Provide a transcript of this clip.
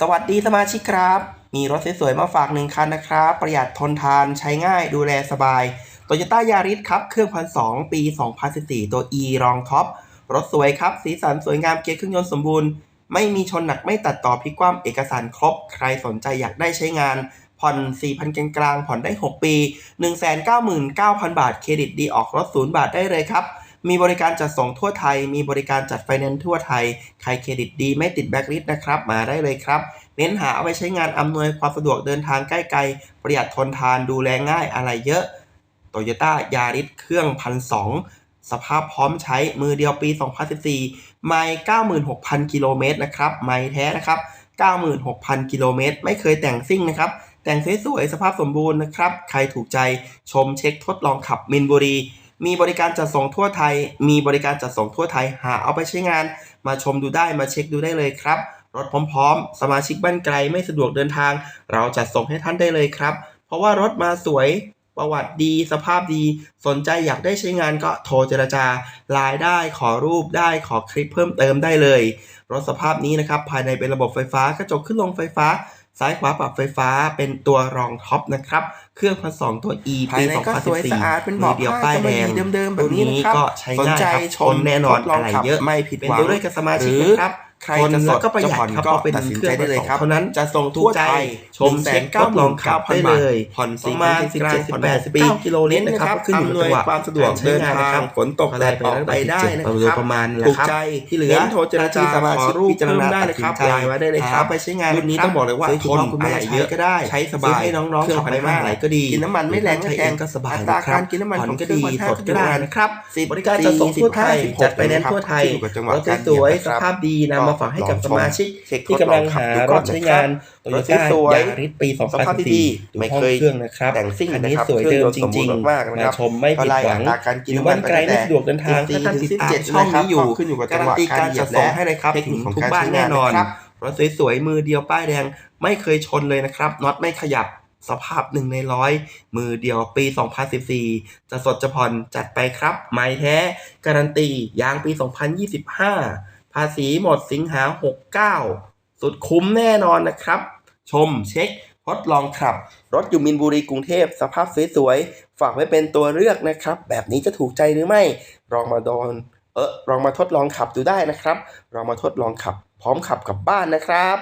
สวัสดีสมาชิกครับ มีรถสวยๆมาฝากหนึ่งคันนะครับ ประหยัดทนทานใช้ง่ายดูแลสบาย Toyota Yaris ครับ เครื่องพันสองปี 2014 ตัว E รองท็อป รถสวยครับ สีสันสวยงามเกียร์เครื่องยนต์สมบูรณ์ ไม่มีชนหนักไม่ตัดต่อพิกว่ำเอกสารครบ ใครสนใจอยากได้ใช้งาน ผ่อน 4,000กลางกลางๆผ่อนได้ 6 ปี 199,000 บาท เครดิตดีออกรถ0บาทได้เลยครับ มีบริการจัดส่งทั่วไทย มีบริการจัดไฟแนนซ์ทั่วไทย ใครเครดิตดีไม่ติดแบล็คลิสต์นะครับ มาได้เลยครับ เน้นหาเอาไปใช้งานอำนวยความสะดวกเดินทางใกล้ไกล ประหยัดทนทานดูแลง่ายอะไรเยอะโตโยต้ายาริสเครื่องพันสองสภาพพร้อมใช้มือเดียวปี 2014 ไม่96,000 กิโลเมตรนะครับ ไม่แท้นะครับ 96,000 กิโลเมตร ไม่เคยแต่งซิ่งนะครับ แต่งสวยๆ สภาพสมบูรณ์นะครับ ใครถูกใจชมเช็คทดลองขับมินบุรี มีบริการจัดส่งทั่วไทย มีบริการจัดส่งทั่วไทย หาเอาไปใช้งาน มาชมดูได้ มาเช็คดูได้เลยครับ รถพร้อมๆ สมาชิกบ้านไกลไม่สะดวกเดินทาง เราจัดส่งให้ท่านได้เลยครับ เพราะว่ารถมาสวย ประวัติดี สภาพดี สนใจอยากได้ใช้งานก็โทรเจรจาไลน์ได้ ขอรูปได้ ขอคลิปเพิ่มเติมได้เลย รถสภาพนี้นะครับ ภายในเป็นระบบไฟฟ้า กระจกขึ้นลงไฟฟ้า ซ้ายขวาปรับไฟฟ้าเป็นตัวรองท็อปนะครับ เครื่องพันสองตัว E ภายในก็สวยสะอาดเป็นเบาะเดียวป้ายแดงผ้าก็ไม่ดีเดิมๆแบบนี้นะครับก็ใช้สนง่ายใจครับชมทนแน่นอนทดลองอะไรขับเยอะไม่ผิดเป็นหวังตัวด้วยกับสมาชิกหรือนะครับ ใครทนจะสแล้ดวก็ประหยัดจะผ่อนครับก็เพราะเป็นตัดสินเครื่ใจองได้เลยครับเพราะนั้นจะส่งทั่ทั่ววไทไทยยชมเช็คทดลองขับได้เลยผ่อนประมาณ4,000 17 18ปีกิโลเมตรนะครับขึ้นอยู่กับจังหวะความสะดวกการใช้เดินงานทานะครับงฝนตกแดดออกไปได้นะโดคยรับประมาณถูกใจที่เหลือน้นโทรเจรจาสมาชิกขอรูปพิจารณาเพิ่มได้เลยครับตัดสินใจไลน์ไว้ได้เลยครับหาไปใช้งานรุ่นนี้ครับต้องบอกเลยว่าซื้อทคุณนพ่อคุณแม่อะไรเยอะใช้ก็ได้ใช้สบายซื้อให้น้องๆเครื่องขับภายในบ้านได้ไหนก็ดีกินน้ำมันไม่แรงไม่ใช้แพเองงก็สบายอัตรานะครับการกินน้ำมันผ่อนของก็เครื่ดีองสดก็ได้1,500นะครับสิบบริการจัดส่งทั่วไทยสิบหกจัดไปแนนซ์ทั่วไทยขึ้นอยู่กับจังหวะรถการสวยเหยียบๆสนะครับภาพดีนำมาฝากให้กับลองชสมมาชิกเช็คที่กำลังหาทดลองขับดูก่รอนถใช้นะครับงานรถ Toyota สวยยาริสปีสภาพดี2014ไม่เคยเครื่องนะครับแต่งซิ่งคันนี้นะครับสวยเดิมจเครื่องยนต์สมบูริงรณ์มากๆนะๆครับมาชมไม่ผิดหวังอัตราการกินอยู่น้ำมับ้านนไกลไม่สะดวกเดินทางตีถ้าท่านติดตาม17ช่องนี้อยู่ขึ้นอยู่กับจักางรัหนวะตีกาการรเหยียจับดส่งให้เลยครับเทคนิคของทุกการบ้านใช้แน่งานนอนนะครับรถสวยๆมือเดียวป้ายแดงไม่เคยชนเลยนะครับน็อตไม่ขยับสภาพหนึ่งในร้อยมือเดียวปี 2014 จะสดจะผ่อนจัดไปครับ ไม้แท้ การันตียางปี 2025 ภาษีหมดสิงหา 69 สุดคุ้มแน่นอนนะครับ ชมเช็คทดลองขับ รถอยู่มินบุรีกรุงเทพ สภาพสวยๆ ฝากไว้เป็นตัวเลือกนะครับ แบบนี้จะถูกใจหรือไม่ลองมาโดนเออลองมาทดลองขับดูได้นะครับลองมาทดลองขับ พร้อมขับกลับบ้านนะครับ